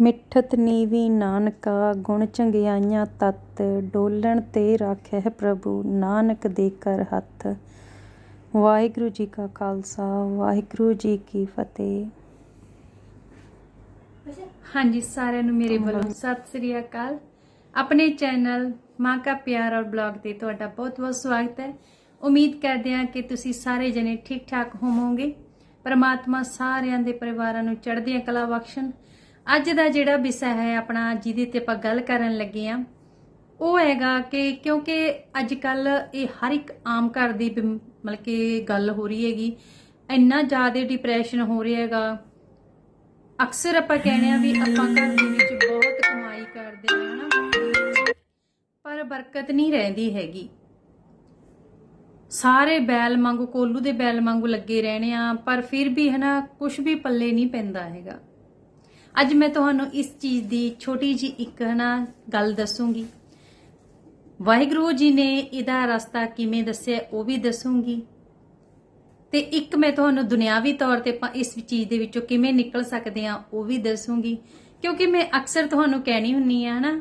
ਮਿੱਠਤ ਨੀਵੀਂ ਨਾਨਕਾ, ਗੁਣ ਚੰਗਿਆਈਆਂ ਤਤ, ਡੋਲਣ ਤੇ ਰਾਖੈ ਪ੍ਰਭੂ, ਨਾਨਕ ਦੇ ਕਰ ਹੱਥ। ਵਾਹਿਗੁਰੂ ਜੀ ਕਾ ਖਾਲਸਾ, ਵਾਹਿਗੁਰੂ ਜੀ ਕੀ ਫਤਿਹ। ਹਾਂਜੀ, ਸਾਰਿਆਂ ਨੂੰ ਮੇਰੇ ਵੱਲੋਂ ਸਤਿ ਸ੍ਰੀ ਅਕਾਲ। ਆਪਣੇ ਚੈਨਲ ਮਾਂ ਕਾ ਪਿਆਰ ਔਰ ਬਲੌਗ ਤੇ ਤੁਹਾਡਾ ਬਹੁਤ-ਬਹੁਤ ਸਵਾਗਤ ਹੈ। ਉਮੀਦ ਕਰਦੇ ਹਾਂ ਕਿ ਤੁਸੀਂ ਸਾਰੇ ਜਣੇ ਠੀਕ-ਠਾਕ ਹੋਵੋਗੇ। ਪਰਮਾਤਮਾ ਸਾਰਿਆਂ ਦੇ ਪਰਿਵਾਰਾਂ ਨੂੰ ਚੜ੍ਹਦੀਆਂ ਕਲਾ ਬਖਸ਼ਣ। ਅੱਜ ਦਾ ਜਿਹੜਾ ਵਿਸ਼ਾ ਹੈ ਆਪਣਾ, ਜਿਹਦੇ ਤੇ ਆਪਾਂ ਗੱਲ ਕਰਨ ਲੱਗੇ ਆ ਉਹ ਹੈਗਾ ਕਿ ਕਿਉਂਕਿ ਅੱਜ ਕੱਲ ਇਹ ਹਰ ਇੱਕ ਆਮ ਘਰ ਦੀ ਬਿਮ- ਮਤਲਬ ਕਿ ਗੱਲ ਹੋ ਰਹੀ ਹੈਗੀ। ਇੰਨਾ ਜ਼ਿਆਦਾ ਡਿਪਰੈਸ਼ਨ ਹੋ ਰਿਹਾ ਹੈਗਾ। ਅਕਸਰ ਆਪਾਂ ਕਹਿੰਦੇ ਆ ਵੀ ਆਪਾਂ ਘਰ ਦੇ ਵਿੱਚ ਬਹੁਤ ਕਮਾਈ ਕਰਦੇ ਹਾਂ, ਹਨਾ। ਪਰ ਬਰਕਤ ਨਹੀਂ ਰਹਿੰਦੀ ਹੈਗੀ। ਸਾਰੇ ਬੈਲ ਵਾਂਗੂ, ਕੋਲੂ ਦੇ ਬੈਲ ਵਾਂਗੂ ਲੱਗੇ ਰਹਿਣੇ ਆ, ਪਰ ਫਿਰ ਵੀ, ਹਨਾ ਕੁਝ ਵੀ ਪੱਲੇ ਨਹੀਂ ਪੈਂਦਾ ਹੈਗਾ। ਅੱਜ ਮੈਂ ਤੁਹਾਨੂੰ ਇਸ ਚੀਜ਼ ਦੀ ਛੋਟੀ ਜੀ ਇੱਕ ਨਾ ਗੱਲ ਦੱਸੂਗੀ। ਵਾਹਿਗੁਰੂ ਜੀ ਨੇ ਇਹਦਾ ਰਸਤਾ ਕਿਵੇਂ ਦੱਸਿਆ ਉਹ ਵੀ ਦੱਸੂਗੀ। ਤੇ ਇੱਕ ਮੈਂ ਤੁਹਾਨੂੰ ਦੁਨਿਆਵੀ ਤੌਰ ਤੇ ਆਪਾਂ ਇਸ ਚੀਜ਼ ਦੇ ਵਿੱਚੋਂ ਕਿਵੇਂ ਨਿਕਲ ਸਕਦੇ ਆ ਉਹ ਵੀ ਦੱਸੂਗੀ। ਕਿਉਂਕਿ ਮੈਂ ਅਕਸਰ ਤੁਹਾਨੂੰ ਕਹਿਣੀ ਹੁੰਨੀ ਆ ਹਨਾ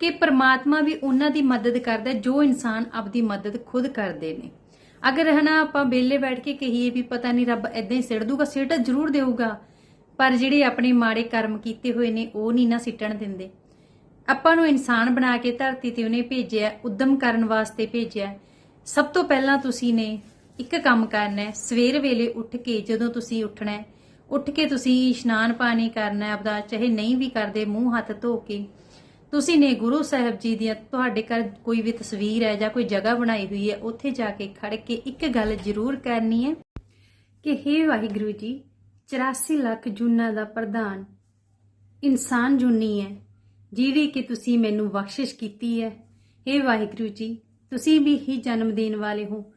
ਕਿ ਪ੍ਰਮਾਤਮਾ ਵੀ ਉਹਨਾਂ ਦੀ ਮਦਦ ਕਰਦਾ ਜੋ ਇਨਸਾਨ ਆਪਦੀ ਮਦਦ ਖੁਦ ਕਰਦੇ ਨੇ। ਅਗਰ ਹਨਾ ਆਪਾਂ ਬੇਲੇ ਬੈਠ ਕੇ ਕਹੀਏ ਵੀ ਪਤਾ ਨਹੀਂ ਰੱਬ ਐਦਾਂ ਹੀ ਸਿੱਟ ਦੂਗਾ ਸਿੱਟ ਜ਼ਰੂਰ ਦੇਊਗਾ। ਪਰ ਜਿਹੜੇ ਆਪਣੇ ਮਾੜੇ ਕਰਮ ਕੀਤੇ ਹੋਏ ਨੇ, ਉਹ ਨਹੀਂ ਨਾ ਸਿੱਟਣ ਦਿੰਦੇ। ਆਪਾਂ ਨੂੰ ਇਨਸਾਨ ਬਣਾ ਕੇ ਧਰਤੀ ਤੇ ਉਹਨੇ ਭੇਜਿਆ, ਉਦਮ ਕਰਨ ਵਾਸਤੇ ਭੇਜਿਆ। ਸਭ ਤੋਂ ਪਹਿਲਾਂ ਤੁਸੀਂ ਨੇ ਇੱਕ ਕੰਮ ਕਰਨਾ ਹੈ, ਸਵੇਰ ਵੇਲੇ ਉੱਠ ਕੇ ਜਦੋਂ ਤੁਸੀਂ ਉੱਠਣਾ ਹੈ, ਉੱਠ ਕੇ ਤੁਸੀਂ ਇਸ਼ਨਾਨ ਪਾਣੀ ਕਰਨਾ ਹੈ, ਆਪਦਾ ਚਾਹੇ ਨਹੀਂ ਵੀ ਕਰਦੇ, ਮੂੰਹ ਹੱਥ ਧੋ ਕੇ। ਤੁਸੀਂ ਨੇ ਗੁਰੂ ਸਾਹਿਬ ਜੀ ਦੀ ਤੁਹਾਡੇ ਘਰ ਕੋਈ ਵੀ ਤਸਵੀਰ ਹੈ ਜਾਂ ਕੋਈ ਜਗ੍ਹਾ ਬਣਾਈ ਹੋਈ ਹੈ, ਉੱਥੇ ਜਾ ਕੇ ਖੜ ਕੇ ਇੱਕ ਗੱਲ ਜ਼ਰੂਰ ਕਰਨੀ ਹੈ ਕਿ ਹੇ ਵਾਹਿਗੁਰੂ ਜੀ 84 ਲੱਖ ਜੂਨਾਂ ਦਾ ਪ੍ਰਧਾਨ। ਇਨਸਾਨ ਜੁਨੀ ਹੈ, ਜਿਹੜੀ ਕਿ ਤੁਸੀਂ ਮੈਨੂੰ ਬਖਸ਼ਿਸ਼ ਕੀਤੀ ਹੈ। हे ਵਾਹਿਗੁਰੂ ਜੀ, ਤੁਸੀਂ ਵੀ ਹੀ ਜਨਮ ਦੇਣ ਵਾਲੇ ਹੋ।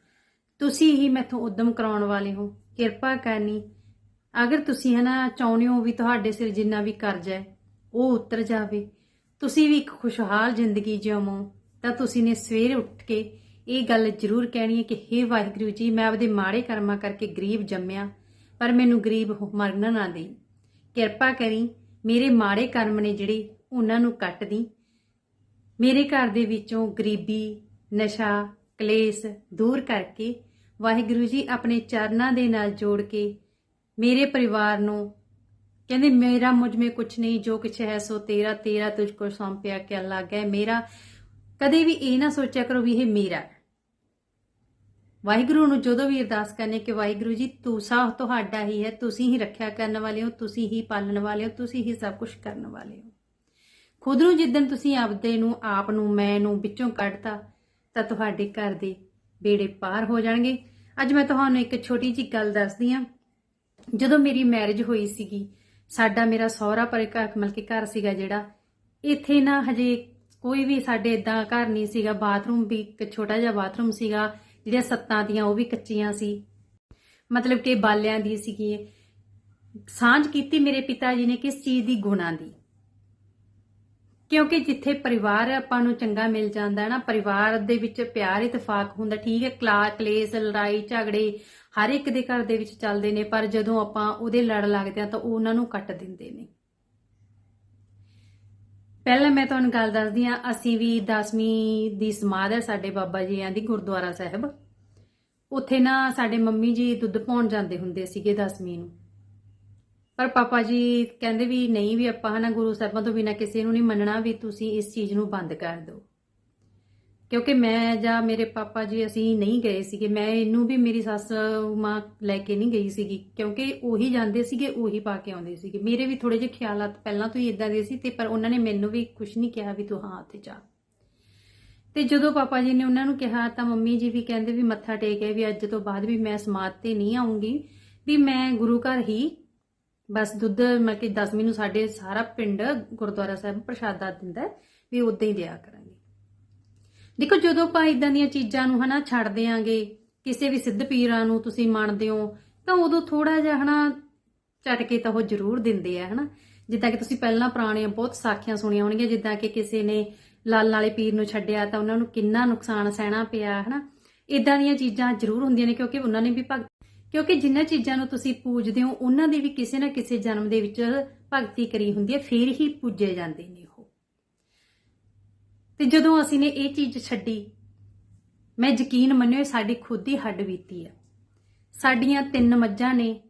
ਤੁਸੀਂ ਹੀ ਮੈਥੋਂ ਉਦਮ ਕਰਾਉਣ ਵਾਲੇ ਹੋ। ਕਿਰਪਾ ਕਰਨੀ, ਅਗਰ ਤੁਸੀਂ ਹਨਾ ਚਾਹੁੰਦੇ ਹੋ ਵੀ ਤੁਹਾਡੇ ਸਿਰ ਜਿੰਨਾ ਵੀ ਕਰਜ਼ਾ ਹੈ, ਉਹ ਉਤਰ ਜਾਵੇ। ਤੁਸੀਂ ਵੀ ਇੱਕ ਖੁਸ਼ਹਾਲ ਜ਼ਿੰਦਗੀ ਜਿਉਵੋ ਤਾਂ ਤੁਸੀਂ ਨੇ ਸਵੇਰ ਉੱਠ ਕੇ ਇਹ ਗੱਲ ਜ਼ਰੂਰ ਕਹਿਣੀ ਹੈ ਕਿ हे ਵਾਹਿਗੁਰੂ ਜੀ, ਮੈਂ ਆਪਦੇ ਮਾੜੇ ਕਰਮਾਂ ਕਰਕੇ ਗਰੀਬ ਜੰਮਿਆ। ਪਰ ਮੈਨੂੰ ਗਰੀਬ ਹੋ- ਮਰਨ ਨਾ ਦੇ। ਕਿਰਪਾ ਕਰੀ, ਮੇਰੇ ਮਾੜੇ ਕਰਮ ਨੇ ਜਿਹੜੇ ਉਹਨਾਂ ਨੂੰ ਕੱਟ ਦੀ। ਮੇਰੇ ਘਰ ਦੇ ਵਿੱਚੋਂ ਗਰੀਬੀ, ਨਸ਼ਾ, ਕਲੇਸ਼ ਦੂਰ ਕਰਕੇ ਵਾਹਿਗੁਰੂ ਜੀ ਆਪਣੇ ਚਰਨਾਂ ਦੇ ਨਾਲ ਜੋੜ ਕੇ ਮੇਰੇ ਪਰਿਵਾਰ ਨੂੰ ਕਹਿੰਦੇ, ਮੇਰਾ ਮੁਝ ਮੇ ਕੁਛ ਨਹੀਂ, ਜੋ ਕੁਛ ਹੈ ਸੋ ਤੇਰਾ ਤੇਰਾ ਤੁਝ ਕੋ ਸੌਂਪਿਆ ਕਿ ਅੱਲਾ ਹੈ ਮੇਰਾ ਕਦੇ ਵੀ ਇਹ ਨਾ ਸੋਚਿਆ ਕਰੋ ਵੀ ਇਹ ਮੇਰਾ ਵਾਹਿਗੁਰੂ ਨੂੰ ਜਦੋਂ ਵੀ ਅਰਦਾਸ ਕਰਨੇ ਕਿ ਵਾਹਿਗੁਰੂ ਜੀ ਤੁਸੀਂ ਤੁਹਾਡਾ ਹੀ ਹੈ, ਤੁਸੀਂ ਹੀ ਰੱਖਿਆ ਕਰਨ ਵਾਲੇ ਹੋ, ਤੁਸੀਂ ਹੀ ਪਾਲਣ ਵਾਲੇ ਹੋ, ਤੁਸੀਂ ਹੀ ਸਭ ਕੁਝ ਕਰਨ ਵਾਲੇ ਹੋ। ਖੁਦ ਨੂੰ ਜਿੱਦਣ ਤੁਸੀਂ ਆਪਦੇ ਨੂੰ, ਆਪ ਨੂੰ, ਮੈਂ ਨੂੰ ਵਿੱਚੋਂ ਕੱਢਤਾ, ਤਾਂ ਤੁਹਾਡੇ ਘਰ ਦੇ ਬੇੜੇ ਪਾਰ ਹੋ ਜਾਣਗੇ। ਅੱਜ ਮੈਂ ਤੁਹਾਨੂੰ ਇੱਕ ਛੋਟੀ ਜੀ ਗੱਲ ਦੱਸਦੀ ਹਾਂ। ਜਦੋਂ ਮੇਰੀ ਮੈਰਿਜ ਹੋਈ ਸੀਗੀ, ਸਾਡਾ ਮੇਰਾ ਸਹੁਰਾ ਪਰ ਘਰ ਮਤਲਬ ਕਿ ਘਰ ਸੀਗਾ ਜਿਹੜਾ, ਇੱਥੇ ਨਾ ਹਜੇ ਕੋਈ ਵੀ ਸਾਡੇ ਇਦਾਂ ਘਰ ਨਹੀਂ ਸੀਗਾ, ਬਾਥਰੂਮ ਵੀ ਇੱਕ ਛੋਟਾ ਜਿਹਾ ਬਾਥਰੂਮ ਸੀਗਾ ਜਿਹੜੀਆਂ ਸੱਤਾਂ ਦੀਆਂ ਉਹ ਵੀ ਕੱਚੀਆਂ ਸੀ। ਮਤਲਬ ਕਿ ਬਾਲਿਆਂ ਦੀ ਸੀਗੀ ਸਾਂਝ ਕੀਤੀ ਮੇਰੇ ਪਿਤਾ ਜੀ ਨੇ ਕਿਸ ਚੀਜ਼ ਦੀ ਗੁਣਾ ਦੀ। ਕਿਉਂਕਿ ਜਿੱਥੇ ਪਰਿਵਾਰ ਆਪਾਂ ਨੂੰ ਚੰਗਾ ਮਿਲ ਜਾਂਦਾ ਹੈ ਨਾ, ਪਰਿਵਾਰ ਦੇ ਵਿੱਚ ਪਿਆਰ, ਇਤਫਾਕ ਹੁੰਦਾ, ਠੀਕ ਹੈ, ਕਲਾ, ਕਲੇਸ਼, ਲੜਾਈ, ਝਗੜੇ ਹਰ ਇੱਕ ਦੇ ਘਰ ਦੇ ਵਿੱਚ ਚੱਲਦੇ ਨੇ, ਪਰ ਜਦੋਂ ਆਪਾਂ ਉਹਦੇ ਲੜ ਲੱਗਦੇ ਆ ਤਾਂ ਉਹਨਾਂ ਨੂੰ ਕੱਟ ਦਿੰਦੇ ਨੇ। ਪਹਿਲਾਂ ਮੈਂ ਤੁਹਾਨੂੰ ਗੱਲ ਦੱਸਦੀ ਆ ਅਸੀਂ ਵੀ 10ਵੀਂ ਦੀ ਸਮਾਧ ਹੈ ਸਾਡੇ ਬਾਬਾ ਜੀਆਂ ਦੀ ਗੁਰਦੁਆਰਾ ਸਾਹਿਬ। ਉੱਥੇ ਨਾ ਸਾਡੇ ਮੰਮੀ ਜੀ ਦੁੱਧ ਪਾਉਣ ਜਾਂਦੇ ਹੁੰਦੇ ਸੀਗੇ 10ਵੀਂ ਨੂੰ। ਪਰ ਪਾਪਾ ਜੀ ਕਹਿੰਦੇ ਵੀ ਨਹੀਂ ਵੀ ਆਪਾਂ ਹਨਾ ਗੁਰੂ ਸਾਹਿਬਾਂ ਤੋਂ ਬਿਨਾਂ ਕਿਸੇ ਨੂੰ ਨਹੀਂ ਮੰਨਣਾ ਵੀ ਤੁਸੀਂ ਇਸ ਚੀਜ਼ ਨੂੰ ਬੰਦ ਕਰ ਦਿਓ। ਕਿਉਂਕਿ ਮੈਂ ਜਾਂ ਮੇਰੇ ਪਾਪਾ ਜੀ ਅਸੀਂ ਨਹੀਂ ਗਏ ਸੀਗੇ। ਮੈਂ ਇਹਨੂੰ ਵੀ ਮੇਰੀ ਸੱਸ ਮਾਂ ਲੈ ਕੇ ਨਹੀਂ ਗਈ ਸੀਗੀ। ਕਿਉਂਕਿ ਉਹੀ ਜਾਂਦੇ ਸੀਗੇ, ਉਹੀ ਪਾ ਕੇ ਆਉਂਦੇ ਸੀਗੇ। ਮੇਰੇ ਵੀ ਥੋੜੇ ਜਿਹੇ ਖਿਆਲਾਤ ਪਹਿਲਾਂ ਤੋਂ ਹੀ ਇਦਾਂ ਦੇ ਸੀ ਤੇ ਪਰ ਉਹਨਾਂ ਨੇ ਮੈਨੂੰ ਵੀ ਕੁਝ ਨਹੀਂ ਕਿਹਾ ਵੀ ਤੂੰ ਹਾਂ ਉੱਥੇ ਜਾ। ਤੇ ਜਦੋਂ ਪਾਪਾ ਜੀ ਨੇ ਉਹਨਾਂ ਨੂੰ ਕਿਹਾ ਤਾਂ ਮੰਮੀ ਜੀ ਵੀ ਕਹਿੰਦੇ ਵੀ ਮੱਥਾ ਟੇਕਿਆ ਵੀ ਅੱਜ ਤੋਂ ਬਾਅਦ ਵੀ ਮੈਂ ਸਮਾਧ ਤੇ ਨਹੀਂ ਆਉਂਗੀ। ਵੀ ਮੈਂ ਗੁਰੂ ਘਰ ਹੀ ਬਸ ਦੁੱਧ ਮਤਲਬ ਕਿ 10ਵੀਂ ਨੂੰ ਸਾਡੇ ਸਾਰਾ ਪਿੰਡ ਗੁਰਦੁਆਰਾ ਸਾਹਿਬ ਪ੍ਰਸ਼ਾਦਾ ਦਿੰਦਾ ਵੀ ਉਦਾਂ ਹੀ ਦਿਆ ਕਰਾਂਗੇ। ਦੇਖੋ, ਜਦੋਂ ਆਪਾਂ ਇਦਾਂ ਦੀਆਂ ਚੀਜ਼ਾਂ ਨੂੰ ਹਨਾ ਛੱਡ ਦਿਆਂਗੇ ਕਿਸੇ ਵੀ ਸਿੱਧ ਪੀਰਾਂ ਨੂੰ ਤੁਸੀਂ ਮੰਨਦੇ ਹੋ, ਤਾਂ ਉਦੋਂ ਥੋੜਾ ਜਿਹਾ ਹਨਾ ਝਟਕੇ ਤਾਂ ਉਹ ਜ਼ਰੂਰ ਦਿੰਦੇ ਆ, ਹਨਾ। ਜਿੱਦਾਂ ਕਿ ਤੁਸੀਂ ਪਹਿਲਾਂ ਪੁਰਾਣੀਆਂ ਬਹੁਤ ਸਾਖੀਆਂ ਸੁਣੀਆਂ ਹੋਣਗੀਆਂ, ਜਿੱਦਾਂ ਕਿ ਕਿਸੇ ਨੇ ਲਾਲ ਵਾਲੇ ਪੀਰ ਨੂੰ ਛੱਡਿਆ ਤਾਂ ਉਹਨਾਂ ਨੂੰ ਕਿੰਨਾ ਨੁਕਸਾਨ ਸਹਿਣਾ ਪਿਆ, ਹਨਾ। ਇਦਾਂ ਦੀਆਂ ਚੀਜ਼ਾਂ ਜ਼ਰੂਰ ਹੁੰਦੀਆਂ ਨੇ, ਕਿਉਂਕਿ ਉਹਨਾਂ ਨੇ ਵੀ ਭਗਤ ਕਿਉਂਕਿ ਜਿਨ੍ਹਾਂ ਚੀਜ਼ਾਂ ਨੂੰ ਤੁਸੀਂ ਪੂਜਦੇ ਹੋ, ਉਹਨਾਂ ਦੀ ਵੀ ਕਿਸੇ ਨਾ ਕਿਸੇ ਜਨਮ ਦੇ ਵਿੱਚ ਭਗਤੀ ਕਰੀ ਹੁੰਦੀ ਹੈ, ਫਿਰ ਹੀ ਪੂਜੇ ਜਾਂਦੇ ਨੇ ਤੇ ਜਦੋਂ ਅਸੀਂ ਨੇ ਇਹ ਚੀਜ਼ ਛੱਡੀ, ਮੈਂ ਯਕੀਨ ਮੰਨਿਓ ਸਾਡੀ ਖੁਦ ਦੀ ਹੱਡ ਬੀਤੀ ਆ। ਸਾਡੀਆਂ ਤਿੰਨ ਮੱਝਾਂ ਨੇ,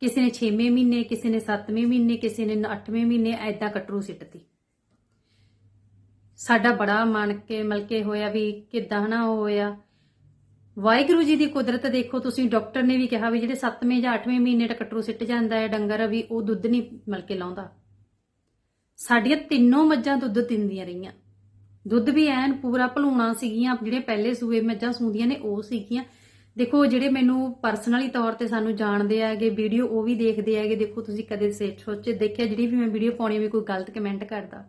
ਕਿਸੇ ਨੇ 6ਵੇਂ ਮਹੀਨੇ, ਕਿਸੇ ਨੇ 7ਵੇਂ ਮਹੀਨੇ, ਕਿਸੇ ਨੇ 8ਵੇਂ ਮਹੀਨੇ ਐਦਾਂ ਕਟਰੂ ਸਿੱਟਤੀ। ਸਾਡਾ ਬੜਾ ਮਨ ਕੇ ਮਲਕੇ ਹੋਇਆ ਵੀ ਕਿਦਾਂ ਨਾ ਉਹ ਹੋਇਆ। ਵਾਹਿਗੁਰੂ ਜੀ ਦੀ ਕੁਦਰਤ ਦੇਖੋ, ਤੁਸੀਂ ਡਾਕਟਰ ਨੇ ਵੀ ਕਿਹਾ ਵੀ ਜਿਹੜੇ 7ਵੇਂ ਜਾਂ 8ਵੇਂ ਮਹੀਨੇ ਟ ਕਟਰੂ ਸਿੱਟ ਜਾਂਦਾ ਹੈ ਡੰਗਰ, ਵੀ ਉਹ ਦੁੱਧ ਨਹੀਂ ਮਲਕੇ ਲਾਉਂਦਾ। ਸਾਡੀਆਂ ਤਿੰਨੋਂ ਮੱਝਾਂ ਦੁੱਧ ਦਿੰਦੀਆਂ ਰਹੀਆਂ। ਦੁੱਧ ਵੀ ਐਨ ਪੂਰਾ ਭਲੂਣਾ ਸੀਗੀਆਂ, ਜਿਹੜੇ ਪਹਿਲੇ ਸੂਏ ਮੱਝਾਂ ਸੂੰਦੀਆਂ ਨੇ, ਉਹ ਸੀਗੀਆਂ। ਦੇਖੋ, ਜਿਹੜੇ ਮੈਨੂੰ ਪਰਸਨਲੀ ਤੌਰ ਤੇ ਸਾਨੂੰ ਜਾਣਦੇ ਆਗੇ ਵੀਡੀਓ ਉਹ ਵੀ ਦੇਖਦੇ ਆਗੇ ਦੇਖੋ ਤੁਸੀਂ ਕਦੇ ਸੇ- ਸੋਚੇ, ਦੇਖਿਆ ਜਿਹੜੀ ਵੀ ਮੈਂ ਵੀਡੀਓ ਪਾਉਣੀ ਵੀ ਕੋਈ ਗਲਤ ਕਮੈਂਟ ਕਰਦਾ।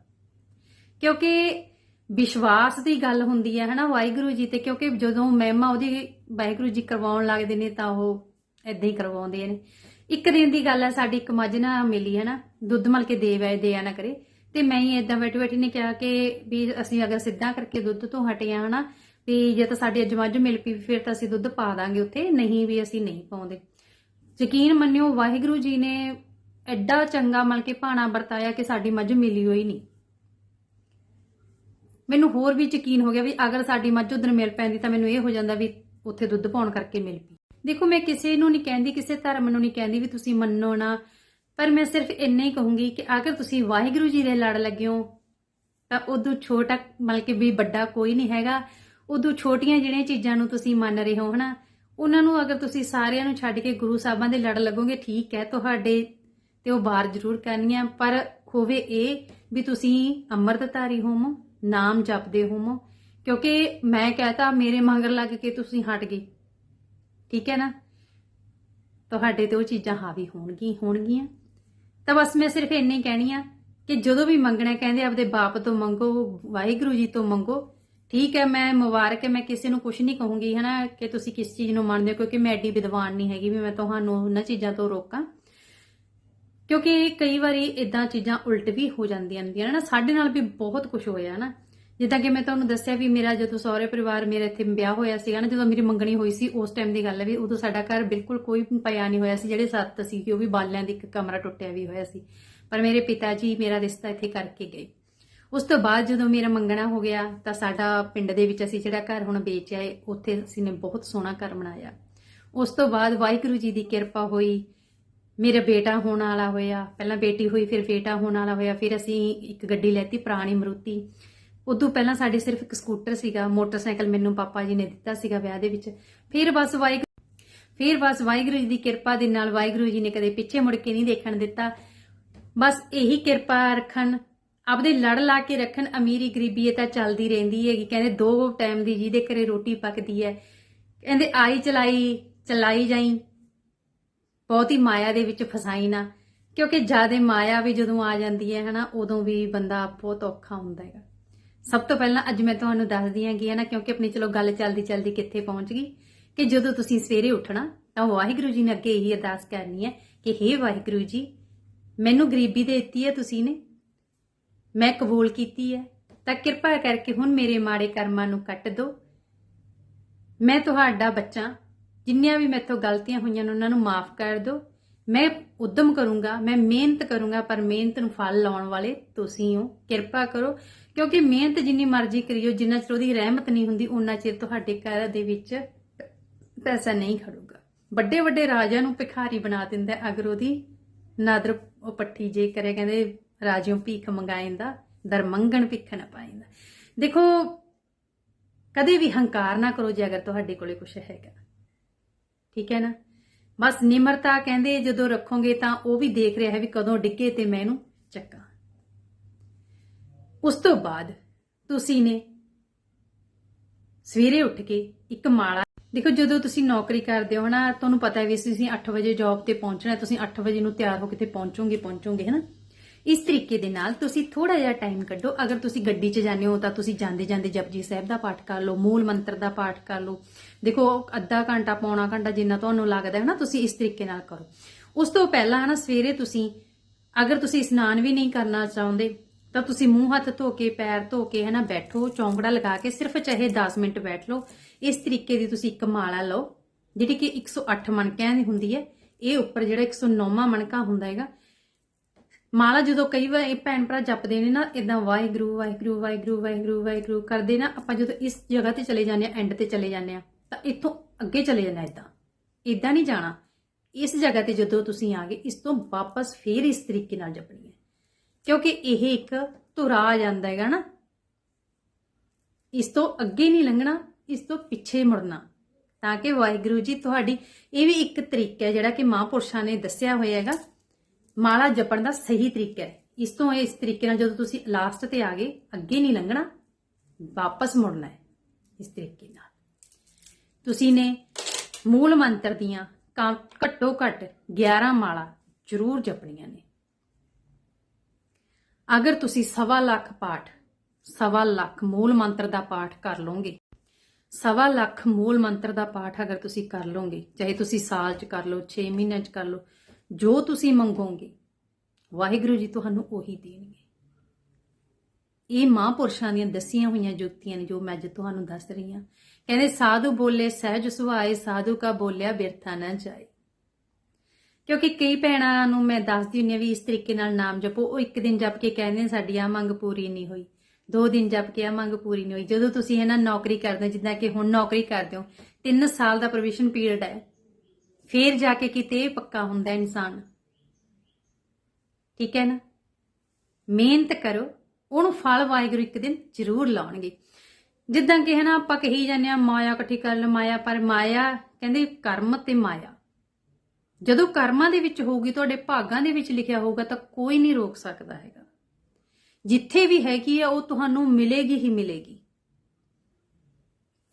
ਕਿਉਂਕਿ ਵਿਸ਼ਵਾਸ ਦੀ ਗੱਲ ਹੁੰਦੀ ਹੈ ਹਨਾ, ਵਾਹਿਗੁਰੂ ਜੀ ਤੇ, ਕਿਉਂਕਿ ਜਦੋਂ ਮਹਿਮਾ ਉਹਦੀ ਵਾਹਿਗੁਰੂ ਜੀ ਕਰਵਾਉਣ ਲੱਗਦੇ ਨੇ, ਤਾਂ ਉਹ ਐਦਾਂ ਹੀ ਕਰਵਾਉਂਦੇ ਨੇ। ਇੱਕ ਦਿਨ ਦੀ ਗੱਲ ਹੈ ਸਾਡੀ ਇੱਕ ਮੱਝ ਨਾ ਮਿਲੀ ਹੈ ਨਾ ਦੁੱਧ ਮਲ ਕੇ ਦੇ ਵੈ ਦੇ ਨਾ ਕਰੇ। ਤੇ ਮੈਂ ਹੀ ਏਦਾਂ ਬੈਠੀ ਬੈਠੀ ਨੇ ਕਿਹਾ ਕਿ ਵੀ ਅਸੀਂ ਅਗਰ ਸਿੱਧਾ ਕਰਕੇ ਦੁੱਧ ਤੋਂ ਹਟੇ ਆ ਹਨਾ ਵੀ ਜੇ ਤਾਂ ਸਾਡੀ ਅੱਜ ਮੱਝ ਮਿਲ ਪਈ, ਫਿਰ ਤਾਂ ਅਸੀਂ ਦੁੱਧ ਪਾ ਦਾਂਗੇ ਉੱਥੇ, ਨਹੀਂ ਵੀ ਅਸੀਂ ਨਹੀਂ ਪਾਉਂਦੇ। ਯਕੀਨ ਮੰਨਿਓ, ਵਾਹਿਗੁਰੂ ਜੀ ਨੇ ਐਡਾ ਚੰਗਾ ਮਲ ਕੇ ਭਾਣਾ ਵਰਤਾਇਆ ਕਿ ਸਾਡੀ ਮੱਝ ਮਿਲੀ ਹੋਈ ਨਹੀਂ। ਮੈਨੂੰ ਹੋਰ ਵੀ ਯਕੀਨ ਹੋ ਗਿਆ ਵੀ ਅਗਰ ਸਾਡੀ ਮੱਝ ਉਧਰ ਮਿਲ ਪੈਂਦੀ ਤਾਂ ਮੈਨੂੰ ਇਹ ਹੋ ਜਾਂਦਾ ਵੀ ਉੱਥੇ ਦੁੱਧ ਪਾਉਣ ਕਰਕੇ ਮਿਲ ਪਈ। ਦੇਖੋ, ਮੈਂ ਕਿਸੇ ਨੂੰ ਨਹੀਂ ਕਹਿੰਦੀ, ਕਿਸੇ ਧਰਮ ਨੂੰ ਨਹੀਂ ਕਹਿੰਦੀ ਵੀ ਤੁਸੀਂ ਮੰਨੋ ਨਾ ਪਰ ਮੈਂ ਸਿਰਫ ਇੰਨਾ ਹੀ ਕਹੂੰਗੀ ਕਿ ਅਗਰ ਤੁਸੀਂ ਵਾਹਿਗੁਰੂ ਜੀ ਦੇ ਲੜ ਲੱਗਿਓ ਤਾਂ ਉਦੋਂ ਛੋਟਾ ਮਤਲਬ ਕਿ ਵੀ ਵੱਡਾ ਕੋਈ ਨਹੀਂ ਹੈਗਾ। ਉਦੋਂ ਛੋਟੀਆਂ ਜਿਹੜੀਆਂ ਚੀਜ਼ਾਂ ਨੂੰ ਤੁਸੀਂ ਮੰਨ ਰਹੇ ਹੋ, ਹਨਾ? ਉਹਨਾਂ ਨੂੰ ਅਗਰ ਤੁਸੀਂ ਸਾਰਿਆਂ ਨੂੰ ਛੱਡ ਕੇ ਗੁਰੂ ਸਾਹਿਬਾਂ ਦੇ ਲੜ ਲੱਗੋਗੇ, ਠੀਕ ਹੈ ਤੁਹਾਡੇ ਤੇ ਉਹ ਬਾਰ ਜ਼ਰੂਰ ਕਰਨੀਆਂ, ਪਰ ਹੋਵੇ ਇਹ ਵੀ ਤੁਸੀਂ ਅੰਮ੍ਰਿਤਧਾਰੀ ਹੋਵੋ, ਨਾਮ ਜਪਦੇ ਹੋਵੋ, ਕਿਉਂਕਿ ਮੈਂ ਕਹਤਾ, ਮੇਰੇ ਮਗਰ ਲੱਗ ਕੇ ਤੁਸੀਂ ਹਟ ਗਏ। ਠੀਕ ਹੈ ਨਾ? ਤੁਹਾਡੇ ਤੇ ਉਹ ਚੀਜ਼ਾਂ ਹਾਵੀ ਹੋਣਗੀਆਂ ਹੋਣਗੀਆਂ। ਤਾਂ ਬਸ ਮੈਂ ਸਿਰਫ ਇੰਨਾ ਹੀ ਕਹਿਣੀ ਆ ਕਿ ਜਦੋਂ ਵੀ ਮੰਗਣਾ ਕਹਿੰਦੇ ਆਪਦੇ ਬਾਪ ਤੋਂ ਮੰਗੋ, ਵਾਹਿਗੁਰੂ ਜੀ ਤੋਂ ਮੰਗੋ। ਠੀਕ ਹੈ, ਮੈਂ ਮੁਬਾਰਕ ਹੈ, ਮੈਂ ਕਿਸੇ ਨੂੰ ਕੁਝ ਨਹੀਂ ਕਹੂੰਗੀ, ਹਨਾ, ਕਿ ਤੁਸੀਂ ਕਿਸ ਚੀਜ਼ ਨੂੰ ਮੰਨਦੇ ਹੋ, ਕਿਉਂਕਿ ਮੈਂ ਐਡੀ ਵਿਦਵਾਨ ਨਹੀਂ ਹੈਗੀ ਵੀ ਮੈਂ ਤੁਹਾਨੂੰ ਉਹਨਾਂ ਚੀਜ਼ਾਂ ਤੋਂ ਰੋਕਾਂ। ਕਿਉਂਕਿ ਕਈ ਵਾਰੀ ਇਦਾਂ ਚੀਜ਼ਾਂ ਉਲਟ ਵੀ ਹੋ ਜਾਂਦੀਆਂ ਹੁੰਦੀਆਂ ਨਾ ਸਾਡੇ ਨਾਲ ਵੀ ਬਹੁਤ ਕੁਝ ਹੋਇਆ ਨਾ ਜਿੱਦਾਂ ਕਿ ਮੈਂ ਤੁਹਾਨੂੰ ਦੱਸਿਆ ਵੀ ਮੇਰਾ ਜਦੋਂ ਸਹੁਰੇ ਪਰਿਵਾਰ ਮੇਰੇ ਇੱਥੇ ਵਿਆਹ ਹੋਇਆ ਸੀਗਾ ਨਾ, ਜਦੋਂ ਮੇਰੀ ਮੰਗਣੀ ਹੋਈ ਸੀ, ਉਸ ਟਾਈਮ ਦੀ ਗੱਲ ਹੈ ਵੀ ਉਦੋਂ ਸਾਡਾ ਘਰ ਬਿਲਕੁਲ ਕੋਈ ਪਿਆ ਨਹੀਂ ਹੋਇਆ ਸੀ, ਜਿਹੜੇ ਸੱਤ ਸੀ ਉਹ ਵੀ ਬਾਲਿਆਂ ਦੀ ਇੱਕ ਕਮਰਾ ਟੁੱਟਿਆ ਵੀ ਹੋਇਆ ਸੀ। ਪਰ ਮੇਰੇ ਪਿਤਾ ਜੀ ਮੇਰਾ ਰਿਸ਼ਤਾ ਇੱਥੇ ਕਰਕੇ ਗਏ। ਉਸ ਤੋਂ ਬਾਅਦ ਜਦੋਂ ਮੇਰਾ ਮੰਗਣਾ ਹੋ ਗਿਆ, ਤਾਂ ਸਾਡਾ ਪਿੰਡ ਦੇ ਵਿੱਚ ਅਸੀਂ ਜਿਹੜਾ ਘਰ ਹੁਣ ਵੇਚਿਆ ਆਏ ਉੱਥੇ ਅਸੀਂ ਨੇ ਬਹੁਤ ਸੋਹਣਾ ਘਰ ਬਣਾਇਆ। ਉਸ ਤੋਂ ਬਾਅਦ ਵਾਹਿਗੁਰੂ ਜੀ ਦੀ ਕਿਰਪਾ ਹੋਈ, ਮੇਰਾ ਬੇਟਾ ਹੋਣ ਵਾਲਾ ਹੋਇਆ, ਪਹਿਲਾਂ ਬੇਟੀ ਹੋਈ, ਫਿਰ ਬੇਟਾ ਹੋਣ ਵਾਲਾ ਹੋਇਆ, ਫਿਰ ਅਸੀਂ ਇੱਕ ਗੱਡੀ ਲੈਤੀ ਪੁਰਾਣੀ ਮਰੂਤੀ। ਉਦੋਂ ਪਹਿਲਾਂ ਸਾਡੇ ਸਿਰਫ ਇੱਕ ਸਕੂਟਰ ਸੀਗਾ, ਮੋਟਰਸਾਈਕਲ ਮੈਨੂੰ ਪਾਪਾ ਜੀ ਨੇ ਦਿੱਤਾ ਸੀਗਾ ਵਿਆਹ ਦੇ ਵਿੱਚ। ਫਿਰ ਬਸ ਵਾਹਿਗੁਰੂ, ਫਿਰ ਬਸ ਵਾਹਿਗੁਰੂ ਜੀ ਦੀ ਕਿਰਪਾ ਦੇ ਨਾਲ ਵਾਹਿਗੁਰੂ ਜੀ ਨੇ ਕਦੇ ਪਿੱਛੇ ਮੁੜ ਕੇ ਨਹੀਂ ਦੇਖਣ ਦਿੱਤਾ। ਬਸ ਇਹੀ ਕਿਰਪਾ ਰੱਖਣ, ਆਪਦੇ ਲੜ ਲਾ ਕੇ ਰੱਖਣ, ਅਮੀਰੀ ਗਰੀਬੀ ਇਹ ਤਾਂ ਚੱਲਦੀ ਰਹਿੰਦੀ ਹੈਗੀ। ਕਹਿੰਦੇ ਦੋ ਟਾਈਮ ਦੀ ਜਿਹਦੇ ਘਰੇ ਰੋਟੀ ਪੱਕਦੀ ਹੈ। ਕਹਿੰਦੇ ਆਈ ਚਲਾਈ ਚਲਾਈ ਜਾਈ। ਬਹੁਤੀ ਮਾਇਆ ਦੇ ਵਿੱਚ ਫਸਾਈ ਨਾ। ਕਿਉਂਕਿ ਜ਼ਿਆਦਾ ਮਾਇਆ ਵੀ ਜਦੋਂ ਆ ਜਾਂਦੀ ਹੈ ਹਨਾ, ਉਦੋਂ ਵੀ ਬੰਦਾ ਬਹੁਤ ਔਖਾ ਹੁੰਦਾ ਹੈਗਾ। ਸਭ ਤੋਂ ਪਹਿਲਾਂ ਅੱਜ ਮੈਂ ਤੁਹਾਨੂੰ ਦੱਸਦੀ ਹਾਂ ਕਿ ਹਨਾ ਕਿਉਂਕਿ ਆਪਣੀ ਚਲੋ ਗੱਲ ਚੱਲਦੀ ਚੱਲਦੀ ਕਿੱਥੇ ਪਹੁੰਚ ਗਈ, ਕਿ ਜਦੋਂ ਤੁਸੀਂ ਸਵੇਰੇ ਉੱਠਣਾ, ਤਾਂ ਵਾਹਿਗੁਰੂ ਜੀ ਨੇ ਅੱਗੇ ਇਹੀ ਅਰਦਾਸ ਕਰਨੀ ਹੈ ਕਿ ਹੇ ਵਾਹਿਗੁਰੂ ਜੀ, ਮੈਨੂੰ ਗਰੀਬੀ ਦੇ ਦਿੱਤੀ ਹੈ ਤੁਸੀਂ ਨੇ, ਮੈਂ ਕਬੂਲ ਕੀਤੀ ਹੈ, ਤਾਂ ਕਿਰਪਾ ਕਰਕੇ ਹੁਣ ਮੇਰੇ ਮਾੜੇ ਕਰਮਾਂ ਨੂੰ ਕੱਟ ਦਿਓ। ਮੈਂ ਤੁਹਾਡਾ ਬੱਚਾ, ਜਿੰਨੀਆਂ ਵੀ ਮੈਥੋਂ ਗਲਤੀਆਂ ਹੋਈਆਂ ਨੇ ਉਹਨਾਂ ਨੂੰ ਮਾਫ ਕਰ ਦਿਓ। ਮੈਂ ਉਦਮ ਕਰੂੰਗਾ, ਮੈਂ ਮਿਹਨਤ ਕਰੂੰਗਾ, ਪਰ ਮਿਹਨਤ ਨੂੰ ਫਲ ਲਾਉਣ ਵਾਲੇ ਤੁਸੀਂ ਹੋ। ਕਿਰਪਾ ਕਰੋ ਕਿਉਂਕਿ ਮਿਹਨਤ ਜਿੰਨੀ ਮਰਜ਼ੀ ਕਰਿਓ, ਜਿੰਨਾ ਚਿਰ ਉਹਦੀ ਰਹਿਮਤ ਨਹੀਂ ਹੁੰਦੀ ਉਨਾ ਚਿਰ ਤੁਹਾਡੇ ਘਰ ਦੇ ਵਿੱਚ ਪੈਸਾ ਨਹੀਂ ਖੜੂਗਾ। ਵੱਡੇ ਵੱਡੇ ਰਾਜਿਆਂ ਨੂੰ ਭਿਖਾਰੀ ਬਣਾ ਦਿੰਦਾ ਅਗਰ ਉਹਦੀ ਨਾਦਰ ਉਹ ਪੱਠੀ ਜੇ ਕਰੇ, ਕਹਿੰਦੇ ਰਾਜਿਓ ਭੀਖ ਮੰਗਾਇੰਦਾ ਦਰਮੰਗਣ ਭਿੱਖ ਨਾ ਪਾਇੰਦਾ ਦੇਖੋ, ਕਦੇ ਵੀ ਹੰਕਾਰ ਨਾ ਕਰੋ ਜੇ ਅਗਰ ਤੁਹਾਡੇ ਕੋਲੇ ਕੁਝ ਹੈਗਾ। ਠੀਕ ਹੈ ਨਾ? ਬਸ ਨਿਮਰਤਾ ਕਹਿੰਦੇ ਜਦੋਂ ਰੱਖੋਗੇ ਤਾਂ ਉਹ ਵੀ ਦੇਖ ਰਿਹਾ ਹੈ ਵੀ ਕਦੋਂ ਡਿੱਗੇ ਤੇ ਮੈਂ ਇਹਨੂੰ ਚੱਕਾਂ। ਉਸ ਤੋਂ ਬਾਅਦ ਤੁਸੀਂ ਨੇ ਸਵੇਰੇ ਉੱਠ ਕੇ ਇੱਕ ਮਾਲਾ ਦੇਖੋ, ਜਦੋਂ ਤੁਸੀਂ ਨੌਕਰੀ ਕਰਦੇ ਹੋ ਹਨਾ ਤੁਹਾਨੂੰ ਪਤਾ ਹੈ ਵੀ ਤੁਸੀਂ 8 ਵਜੇ ਜੌਬ ਤੇ ਪਹੁੰਚਣਾ, ਤੁਸੀਂ 8 ਵਜੇ ਨੂੰ ਤਿਆਰ ਹੋ ਕੇ ਤੇ ਪਹੁੰਚੋਗੇ ਪਹੁੰਚੋਗੇ, ਹਨਾ? ਇਸ ਤਰੀਕੇ ਦੇ ਨਾਲ ਤੁਸੀਂ ਥੋੜਾ ਜਿਹਾ ਟਾਈਮ ਕੱਢੋ। ਅਗਰ ਤੁਸੀਂ ਗੱਡੀ 'ਚ ਜਾਂਦੇ ਹੋ, ਤਾਂ ਤੁਸੀਂ ਜਾਂਦੇ ਜਾਂਦੇ ਜਪਜੀ ਸਾਹਿਬ ਦਾ ਪਾਠ ਕਰ ਲਓ, ਮੂਲ ਮੰਤਰ ਦਾ ਪਾਠ ਕਰ ਲਓ। ਦੇਖੋ, ਅੱਧਾ ਘੰਟਾ ਪੌਣਾ ਘੰਟਾ ਜਿੰਨਾ ਤੁਹਾਨੂੰ ਲੱਗਦਾ ਹੈ ਨਾ, ਤੁਸੀਂ ਇਸ ਤਰੀਕੇ ਨਾਲ ਕਰੋ। ਉਸ ਤੋਂ ਪਹਿਲਾਂ ਹਨਾ ਸਵੇਰੇ ਤੁਸੀਂ ਅਗਰ ਤੁਸੀਂ ਇਸ਼ਨਾਨ ਵੀ ਨਹੀਂ ਕਰਨਾ ਚਾਹੁੰਦੇ ਤਾਂ ਤੁਸੀਂ ਮੂੰਹ ਹੱਥ ਧੋ ਕੇ, ਪੈਰ ਧੋ ਕੇ, ਹਨਾ, ਬੈਠੋ, ਚੌਂਕੜਾ ਲਗਾ ਕੇ ਸਿਰਫ ਚਾਹੇ 10 ਮਿੰਟ ਬੈਠ ਲਓ। ਇਸ ਤਰੀਕੇ ਦੀ ਤੁਸੀਂ ਇੱਕ ਮਾਲਾ ਲਓ, ਜਿਹੜੀ ਕਿ 108 ਮਣਕਿਆਂ ਦੀ ਹੁੰਦੀ ਹੈ। ਇਹ ਉੱਪਰ ਜਿਹੜਾ 109ਵਾਂ ਮਣਕਾ ਹੁੰਦਾ ਹੈਗਾ। ਮਾਲਾ ਜਦੋਂ ਕਈ ਵਾਰ ਇਹ ਭੈਣ ਭਰਾ ਜਪਦੇ ਨੇ ਨਾ ਇਦਾਂ ਵਾਹਿਗੁਰੂ ਵਾਹਿਗੁਰੂ ਵਾਹਿਗੁਰੂ ਵਾਹਿਗੁਰੂ ਵਾਹਿਗੁਰੂ ਕਰਦੇ ਨਾ, ਆਪਾਂ ਜਦੋਂ ਇਸ ਜਗ੍ਹਾ ਤੇ ਚਲੇ ਜਾਂਦੇ ਆ ਐਂਡ ਤੇ ਚਲੇ ਜਾਂਦੇ ਆ ਤਾਂ ਇੱਥੋਂ ਅੱਗੇ ਚਲੇ ਜਾਂਦੇ ਇਦਾਂ ਇਦਾਂ ਨਹੀਂ ਜਾਣਾ। ਇਸ ਜਗ੍ਹਾ ਤੇ ਜਦੋਂ ਤੁਸੀਂ ਆ ਗਏ, ਇਸ ਤੋਂ ਵਾਪਸ ਫੇਰ ਇਸ ਤਰੀਕੇ ਨਾਲ ਜਪਣੀ ਹੈ। ਕਿਉਂਕਿ ਇਹ ਇੱਕ ਧੁਰਾ ਆ ਜਾਂਦਾ ਹੈਗਾ ਨਾ। ਇਸ ਤੋਂ ਅੱਗੇ ਨਹੀਂ ਲੰਘਣਾ, ਇਸ ਤੋਂ ਪਿੱਛੇ ਮੁੜਨਾ। ਤਾਂ ਕਿ ਵਾਹਿਗੁਰੂ ਜੀ, ਤੁਹਾਡੀ ਇਹ ਵੀ ਇੱਕ ਤਰੀਕਾ ਹੈ ਜਿਹੜਾ ਕਿ ਮਹਾਂਪੁਰਸ਼ਾਂ ਨੇ ਦੱਸਿਆ ਹੋਇਆ ਹੈਗਾ। ਮਾਲਾ ਜਪਣ ਦਾ ਸਹੀ ਤਰੀਕਾ ਹੈ। ਇਸ ਤੋਂ ਇਸ ਤਰੀਕੇ ਨਾਲ ਜਦੋਂ ਤੁਸੀਂ ਲਾਸਟ ਤੇ ਆ ਗਏ, ਅੱਗੇ ਨਹੀਂ ਲੰਘਣਾ, ਵਾਪਸ ਮੁੜਨਾ ਹੈ ਇਸ ਤਰੀਕੇ ਨਾਲ। ਤੁਸੀਂ ਨੇ ਮੂਲ ਮੰਤਰ ਦੀਆਂ ਕਾ- ਘੱਟੋ ਘੱਟ 11 ਮਾਲਾ ਜ਼ਰੂਰ ਜਪਣੀਆਂ ਨੇ। ਅਗਰ ਤੁਸੀਂ ਸਵਾ ਲੱਖ ਪਾਠ, ਸਵਾ ਲੱਖ ਮੂਲ ਮੰਤਰ ਦਾ ਪਾਠ ਕਰ ਲਓਗੇ, ਸਵਾ ਲੱਖ ਮੂਲ ਮੰਤਰ ਦਾ ਪਾਠ ਅਗਰ ਤੁਸੀਂ ਕਰ ਲਓਗੇ, ਚਾਹੇ ਤੁਸੀਂ ਸਾਲ ਚ ਕਰ ਲਓ 6 ਮਹੀਨਿਆਂ ਚ ਕਰ ਲਓ, ਜੋ ਤੁਸੀਂ ਮੰਗੋਗੇ, ਵਾਹਿਗੁਰੂ ਜੀ ਤੁਹਾਨੂੰ ਉਹੀ ਦੇਣਗੇ। ਇਹ ਮਹਾਂਪੁਰਸ਼ਾਂ ਦੀਆਂ ਦੱਸੀਆਂ ਹੋਈਆਂ ਜੁਗਤੀਆਂ ਨੇ ਜੋ ਮੈਂ ਅੱਜ ਤੁਹਾਨੂੰ ਦੱਸ ਰਹੀ ਹਾਂ। ਕਹਿੰਦੇ, ਸਾਧੂ ਬੋਲੇ ਸਹਿਜ ਸੁਭਾਏ, ਸਾਧੂ ਕਾ ਬੋਲਿਆ ਬਿਰਥਾ ਨਾ ਜਾਏ। ਕਿਉਂਕਿ ਕਈ ਭੈਣਾਂ ਨੂੰ ਮੈਂ ਦੱਸਦੀ ਹੁੰਦੀ ਹਾਂ ਵੀ ਇਸ ਤਰੀਕੇ ਨਾਲ ਨਾਮ ਜਪੋ। ਉਹ ਇੱਕ ਦਿਨ ਜਪ ਕੇ ਕਹਿੰਦੇ ਸਾਡੀ ਆ ਮੰਗ ਪੂਰੀ ਨਹੀਂ ਹੋਈ। ਦੋ ਦਿਨ ਜਪ ਕੇ ਆ ਮੰਗ ਪੂਰੀ ਨਹੀਂ ਹੋਈ। ਜਦੋਂ ਤੁਸੀਂ ਇਹਨਾਂ ਨੌਕਰੀ ਕਰਦੇ ਹੋ, ਜਿੱਦਾਂ ਕਿ ਹੁਣ ਨੌਕਰੀ ਕਰਦੇ ਹੋ 3 ਸਾਲ ਦਾ ਪ੍ਰੋਵਿਸ਼ਨ ਪੀਰੀਅਡ ਹੈ। ਫੇਰ ਜਾ ਕੇ ਕਿਤੇ ਪੱਕਾ ਹੁੰਦਾ ਇਨਸਾਨ। ਠੀਕ ਹੈ ਨਾ? ਮਿਹਨਤ ਕਰੋ, ਉਹਨੂੰ ਫਲ ਵਾਹਿਗੁਰੂ ਇੱਕ ਦਿਨ ਜ਼ਰੂਰ ਲਾਉਣਗੇ। ਜਿੱਦਾਂ ਕਿ ਹੈ ਨਾ, ਆਪਾਂ ਕਹੀ ਜਾਂਦੇ ਆ ਮਾਇਆ ਇਕੱਠੀ ਕਰ ਲੈ ਮਾਇਆ ਪਰ ਮਾਇਆ, ਕਹਿੰਦੇ ਕਰਮ ਤੇ ਮਾਇਆ। ਜਦੋਂ ਕਰਮਾਂ ਦੇ ਵਿੱਚ ਹੋਊਗੀ, ਤੁਹਾਡੇ ਭਾਗਾਂ ਦੇ ਵਿੱਚ ਲਿਖਿਆ ਹੋਊਗਾ, ਤਾਂ ਕੋਈ ਨਹੀਂ ਰੋਕ ਸਕਦਾ ਹੈਗਾ। ਜਿੱਥੇ ਵੀ ਹੈਗੀ ਆ, ਉਹ ਤੁਹਾਨੂੰ ਮਿਲੇਗੀ ਹੀ ਮਿਲੇਗੀ।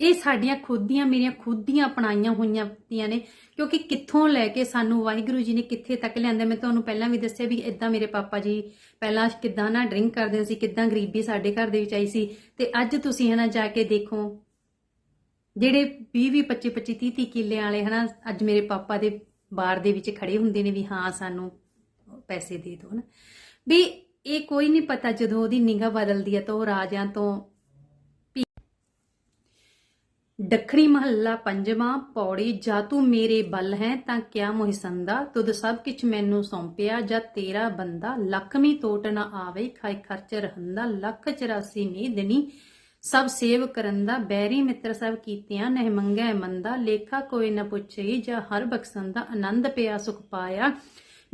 ਇਹ ਸਾਡੀਆਂ ਖੁਦ ਦੀਆਂ, ਮੇਰੀਆਂ ਖੁਦ ਦੀਆਂ ਅਪਣਾਈਆਂ ਹੋਈਆਂ ਤੀਆਂ ਨੇ, ਕਿਉਂਕਿ ਕਿੱਥੋਂ ਲੈ ਕੇ ਸਾਨੂੰ ਵਾਹਿਗੁਰੂ ਜੀ ਨੇ ਕਿੱਥੇ ਤੱਕ ਲਿਆਂਦਾ, ਮੈਂ ਤੁਹਾਨੂੰ ਪਹਿਲਾਂ ਵੀ ਦੱਸਿਆ ਵੀ ਇਦਾਂ ਮੇਰੇ ਪਾਪਾ ਜੀ ਪਹਿਲਾਂ ਕਿੱਦਾਂ ਨਾ ਡਰਿੰਕ ਕਰਦੇ ਸੀ, ਕਿੱਦਾਂ ਗਰੀਬੀ ਸਾਡੇ ਘਰ ਦੇ ਵਿੱਚ ਆਈ ਸੀ, ਤੇ ਅੱਜ ਤੁਸੀਂ ਹਨਾ ਜਾ ਕੇ ਦੇਖੋ, ਜਿਹੜੇ 20 20 25 25 30 30 ਕਿੱਲੇ ਵਾਲੇ ਹਨਾ, ਅੱਜ ਮੇਰੇ ਪਾਪਾ ਦੇ ਬਾਰ ਦੇ ਵਿੱਚ ਖੜੇ ਹੁੰਦੇ ਨੇ ਵੀ ਹਾਂ ਸਾਨੂੰ ਪੈਸੇ ਦੇ ਦਿਓ ਹਨਾ ਵੀ ਇਹ ਕੋਈ ਨਹੀਂ ਪਤਾ ਜਦੋਂ ਉਹਦੀ ਨਿਗਾਹ ਬਦਲਦੀ ਹੈ ਤਾਂ ਉਹ ਰਾਜਿਆਂ ਤੋਂ ਦੱਖਣੀ ਮਹੱਲਾ ਪੰਜਵਾਂ, ਪੌੜੀ ਜਾ ਤੂੰ ਮੇਰੇ ਬਲ ਹੈ ਤਾਂ ਕਿਆ ਮੋਹਿ ਸੰਦਾ ਤੁਧ ਸਭ ਕਿਛ ਮੈਨੂੰ ਸੌਂਪਿਆ ਜਾਂ ਤੇਰਾ ਬੰਦਾ? ਲਖਮੀ ਤੋਟ ਨਾ ਆਵੇ, ਖਾਈ ਖਰਚ ਰਹੰਦਾ, ਲੱਖ 84 ਮੇਦਨੀ ਸਭ ਸੇਵ ਕਰਨ ਦਾ ਬੈਰੀ ਮਿੱਤਰ ਸਭ ਕੀਤਿਆਂ ਨਹਿ ਮੰਗੈ ਮੰਦਾ, ਲੇਖਾ ਕੋਈ ਨ ਪੁੱਛਈ ਜਾਂ ਹਰ ਬਖਸ਼ੰਦਾ ਆਨੰਦ ਪਿਆ ਸੁਖ ਪਾਇਆ।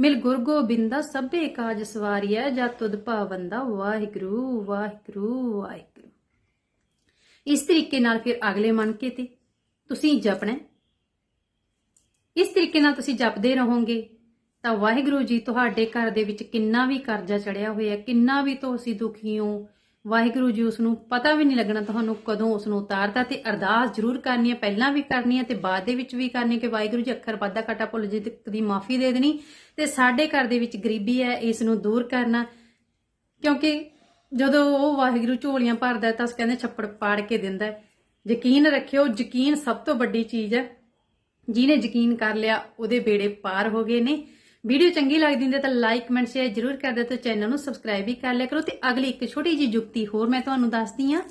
ਮਿਲ ਗੁਰ ਗੋਬਿੰਦਾ ਸਭੇ ਕਾਜ ਸਵਾਰੀਐ, ਜਾਂ ਤੁਧ ਭਾਵੰਦਾ ਵਾਹਿਗੁਰੂ ਵਾਹਿਗੁਰੂ ਵਾਹਿਗੁਰੂ। ਇਸ ਤਰੀਕੇ ਨਾਲ ਫਿਰ ਅਗਲੇ ਮਣਕੇ ਤੇ ਤੁਸੀਂ ਜਪਣਾ। ਇਸ ਤਰੀਕੇ ਨਾਲ ਤੁਸੀਂ ਜਪਦੇ ਰਹੋਗੇ। ਤਾਂ ਵਾਹਿਗੁਰੂ ਜੀ ਤੁਹਾਡੇ ਘਰ ਦੇ ਵਿੱਚ ਕਿੰਨਾ ਵੀ ਕਰਜ਼ਾ ਚੜਿਆ ਹੋਇਆ, ਕਿੰਨਾ ਵੀ ਤੁਸੀਂ ਦੁਖੀ ਹੋ ਵਾਹਿਗੁਰੂ ਜੀ, ਉਸ ਨੂੰ ਪਤਾ ਵੀ ਨਹੀਂ ਲੱਗਣਾ ਤੁਹਾਨੂੰ ਕਦੋਂ ਉਸ ਨੂੰ ਉਤਾਰਦਾ ਤੇ ਅਰਦਾਸ ਜ਼ਰੂਰ ਕਰਨੀ ਹੈ, ਪਹਿਲਾਂ ਵੀ ਕਰਨੀ ਹੈ ਤੇ ਬਾਅਦ ਦੇ ਵਿੱਚ ਵੀ ਕਰਨੀ ਹੈ ਕਿ ਵਾਹਿਗੁਰੂ ਜੀ, ਅੱਖਰ ਵਾਧਾ ਘਾਟਾ ਭੁੱਲ ਜੇ ਦੀ ਮਾਫੀ ਦੇ ਦੇਣੀ ਤੇ ਸਾਡੇ ਘਰ ਦੇ ਵਿੱਚ ਗਰੀਬੀ ਹੈ, ਇਸ ਨੂੰ ਦੂਰ ਕਰਨਾ। ਕਿਉਂਕਿ ਜਦੋਂ ਉਹ ਵਾਹਿਗੁਰੂ ਝੋਲੀਆਂ ਭਰਦਾ ਤਾਂ ਅਸੀਂ ਕਹਿੰਦੇ ਛੱਪੜ ਪਾੜ ਕੇ ਦਿੰਦਾ ਹੈ। ਯਕੀਨ ਰੱਖਿਓ, ਯਕੀਨ ਸਭ ਤੋਂ ਵੱਡੀ ਚੀਜ਼ ਹੈ, ਜਿਹਨੇ ਯਕੀਨ ਕਰ ਲਿਆ ਉਹਦੇ ਬੇੜੇ ਪਾਰ ਹੋ ਗਏ ਨੇ। ਵੀਡੀਓ ਚੰਗੀ ਲੱਗਦੀ ਹੁੰਦੀ ਤਾਂ ਲਾਈਕ ਕਮੈਂਟ ਸ਼ੇਅਰ ਜਰੂਰ ਕਰ ਦਿਓ ਤੇ ਚੈਨਲ ਨੂੰ ਸਬਸਕ੍ਰਾਈਬ ਵੀ ਕਰ ਲਿਆ ਕਰੋ ਤੇ ਅਗਲੀ ਇੱਕ ਛੋਟੀ ਜਿਹੀ ਜੁਗਤੀ ਹੋਰ ਮੈਂ ਤੁਹਾਨੂੰ ਦੱਸਦੀ ਹਾਂ।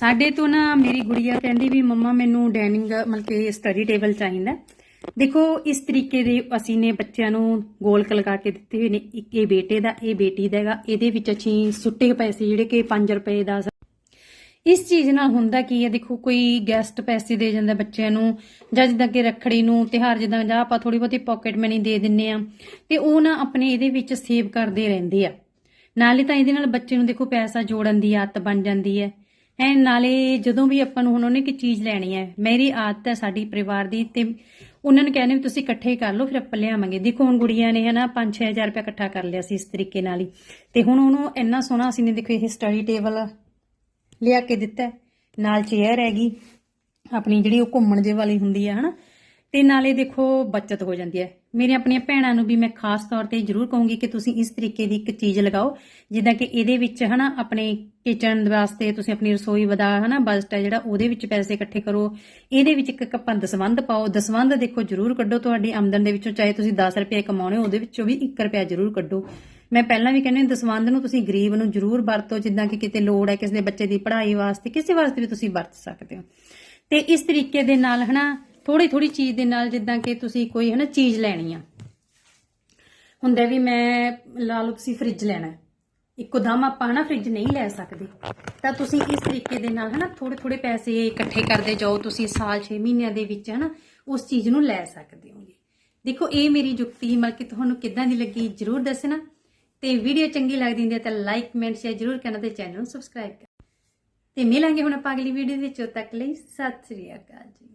ਸਾਡੇ ਤੋਂ ਨਾ ਮੇਰੀ ਗੁੜੀਆ ਕਹਿੰਦੀ ਵੀ ਮੰਮਾ ਮੈਨੂੰ ਡਾਈਨਿੰਗ ਮਤਲਬ ਕਿ ਸਟੱਡੀ ਟੇਬਲ ਚਾਹੀਦਾ। ਦੇਖੋ, ਇਸ ਤਰੀਕੇ ਦੇ ਅਸੀਂ ਨੇ ਬੱਚਿਆਂ ਨੂੰ ਗੋਲ ਲਗਾ ਕੇ ਦਿੱਤੇ ਹੋਏ ਨੇ। ਇੱਕ ਇਹ ਬੇਟੇ ਦਾ, ਇਹ ਬੇਟੀ ਦਾ ਹੈਗਾ। ਇਹਦੇ ਵਿੱਚ ਅਸੀਂ ਸੁੱਟੇ ਪੈਸੇ ਜਿਹੜੇ ਕਿ 5 ਰੁਪਏ ਦਾ ਇਸ ਚੀਜ਼ ਨਾਲ ਹੁੰਦਾ ਕੀ ਹੈ? ਦੇਖੋ, ਕੋਈ ਗੈਸਟ ਪੈਸੇ ਦੇ ਜਾਂਦਾ ਬੱਚਿਆਂ ਨੂੰ, ਜਾਂ ਜਿੱਦਾਂ ਕਿ ਰੱਖੜੀ ਨੂੰ ਤਿਹਾਰ ਜਿੱਦਾਂ, ਜਾਂ ਆਪਾਂ ਥੋੜੀ ਬਹੁਤੀ ਪਾਕਟ ਮਨੀ ਦੇ ਦਿੰਨੇ ਆ, ਤੇ ਉਹ ਨਾ ਆਪਣੇ ਇਹਦੇ ਵਿੱਚ ਸੇਵ ਕਰਦੇ ਰਹਿੰਦੇ ਆ। ਨਾਲੇ ਤਾਂ ਇਹਦੇ ਨਾਲ ਬੱਚੇ ਨੂੰ ਦੇਖੋ, ਪੈਸਾ ਜੋੜਨ ਦੀ ਆਦਤ ਬਣ ਜਾਂਦੀ ਹੈ। ਐ ਨਾਲੇ ਜਦੋਂ ਵੀ ਆਪਾਂ ਨੂੰ ਹੁਣ ਉਹਨੇ ਕੋਈ ਚੀਜ਼ ਲੈਣੀ ਹੈ, ਮੇਰੀ ਆਦਤ ਹੈ ਸਾਡੀ ਪਰਿਵਾਰ ਦੀ, ਤੇ ਉਹਨਾਂ ਨੂੰ ਕਹਿੰਦੇ ਵੀ ਤੁਸੀਂ ਇਕੱਠੇ ਕਰ ਲਓ, ਫਿਰ ਆਪਾਂ ਲਿਆਵਾਂਗੇ। ਦੇਖੋ, ਹੁਣ ਗੁੜੀਆਂ ਨੇ ਹਨਾ 5-6000 ਰੁਪਏ ਇਕੱਠਾ ਕਰ ਲਿਆ ਸੀ ਇਸ ਤਰੀਕੇ ਨਾਲ ਹੀ। ਤੇ ਹੁਣ ਉਹਨੂੰ ਇੰਨਾ ਸੋਹਣਾ ਅਸੀਂ ਨੇ ਦੇਖੋ, ਇਹ ਸਟੱਡੀ ਟੇਬਲ ਲਿਆ ਕੇ ਦਿੱਤਾ। ਨਾਲ ਚੇਅਰ ਹੈਗੀ, ਆਪਣੀ ਜਿਹੜੀ ਉਹ ਘੁੰਮਣ ਜੇ ਵਾਲੀ ਹੁੰਦੀ ਹੈ ਹਨਾ? ਤੇ ਨਾਲੇ ਦੇਖੋ, ਬੱਚਤ ਹੋ ਜਾਂਦੀ ਹੈ ਮੇਰੇ ਆਪਣੀਆਂ ਭੈਣਾਂ ਨੂੰ ਵੀ ਮੈਂ ਖਾਸ ਤੌਰ ਤੇ ਜ਼ਰੂਰ ਕਹੂੰਗੀ ਕਿ ਤੁਸੀਂ ਇਸ ਤਰੀਕੇ ਦੀ ਇੱਕ ਚੀਜ਼ ਲਗਾਓ, ਜਿੱਦਾਂ ਕਿ ਇਹਦੇ ਵਿੱਚ, ਹਨਾ, ਆਪਣੇ ਕਿਚਨ ਵਾਸਤੇ ਤੁਸੀਂ ਆਪਣੀ ਰਸੋਈ ਵਧਾ, ਹਨਾ ਬਜਟ ਹੈ ਜਿਹੜਾ, ਉਹਦੇ ਵਿੱਚ ਪੈਸੇ ਇਕੱਠੇ ਕਰੋ। ਇਹਦੇ ਵਿੱਚ ਇੱਕ ਕੱਪਾਂ ਦਸਵੰਧ ਪਾਓ। ਦਸਵੰਧ ਦੇਖੋ, ਜ਼ਰੂਰ ਕੱਢੋ ਤੁਹਾਡੀ ਆਮਦਨ ਦੇ ਵਿੱਚੋਂ, ਚਾਹੇ ਤੁਸੀਂ 10 ਰੁਪਏ ਕਮਾਉਣੇ ਹੋ, ਉਹਦੇ ਵਿੱਚੋਂ ਵੀ 1 ਰੁਪਿਆ ਜ਼ਰੂਰ ਕੱਢੋ। ਮੈਂ ਪਹਿਲਾਂ ਵੀ ਕਹਿੰਦੀ ਹਾਂ, ਦਸਵੰਧ ਨੂੰ ਤੁਸੀਂ ਗਰੀਬ ਨੂੰ ਜ਼ਰੂਰ ਵਰਤੋ ਜਿੱਦਾਂ ਕਿ ਕਿਤੇ ਲੋੜ ਹੈ ਕਿਸੇ ਦੇ ਬੱਚੇ ਦੀ ਪੜ੍ਹਾਈ ਵਾਸਤੇ ਕਿਸੇ ਵਾਸਤੇ ਵੀ ਤੁਸੀਂ ਵਰਤ ਸਕਦੇ ਹੋ। ਤੇ ਇਸ ਤਰੀਕੇ ਦੇ ਨਾਲ ਹਨਾ ਥੋੜੀ ਥੋੜੀ ਚੀਜ਼ ਦੇ ਨਾਲ ਜਿੱਦਾਂ ਕਿ ਤੁਸੀਂ ਕੋਈ ਹਨਾ ਚੀਜ਼ ਲੈਣੀ ਆ। ਹੁੰਦਾ ਵੀ ਮੈਂ ਲਾ ਲਓ ਤੁਸੀਂ ਫ੍ਰਿਜ ਲੈਣਾ ਇੱਕੋ ਦਮ ਆਪਾਂ ਹਨਾ ਫ੍ਰਿਜ ਨਹੀਂ ਲੈ ਸਕਦੇ। ਤਾਂ ਤੁਸੀਂ ਇਸ ਤਰੀਕੇ ਦੇ ਨਾਲ ਹਨਾ ਥੋੜੇ ਥੋੜੇ ਪੈਸੇ ਇਕੱਠੇ ਕਰਦੇ ਜਾਓ ਤੁਸੀਂ ਸਾਲ 6 ਮਹੀਨਿਆਂ ਦੇ ਵਿੱਚ ਹਨਾ ਉਸ ਚੀਜ਼ ਨੂੰ ਲੈ ਸਕਦੇ ਹੋਗੇ। ਦੇਖੋ ਇਹ ਮੇਰੀ ਜੁਗਤੀ ਮਤਲਬ ਕਿ ਤੁਹਾਨੂੰ ਕਿੱਦਾਂ ਦੀ ਲੱਗੀ ਜਰੂਰ ਦੱਸਣਾ। ਤੇ ਵੀਡੀਓ ਚੰਗੀ ਲੱਗਦੀ ਹੁੰਦੀ ਹੈ ਤਾਂ ਲਾਈਕ ਕਮੈਂਟ ਸ਼ੇਅਰ ਜਰੂਰ ਕਰਨਾ ਤੇ ਚੈਨਲ ਨੂੰ ਸਬਸਕ੍ਰਾਈਬ ਕਰ। ਤੇ ਮਿਲਾਂਗੇ ਹੁਣ ਆਪਾਂ ਅਗਲੀ ਵੀਡੀਓ ਵਿੱਚ। ਉਦੋਂ ਤੱਕ ਲਈ ਸਤਿ ਸ੍ਰੀ ਅਕਾਲ ਜੀ।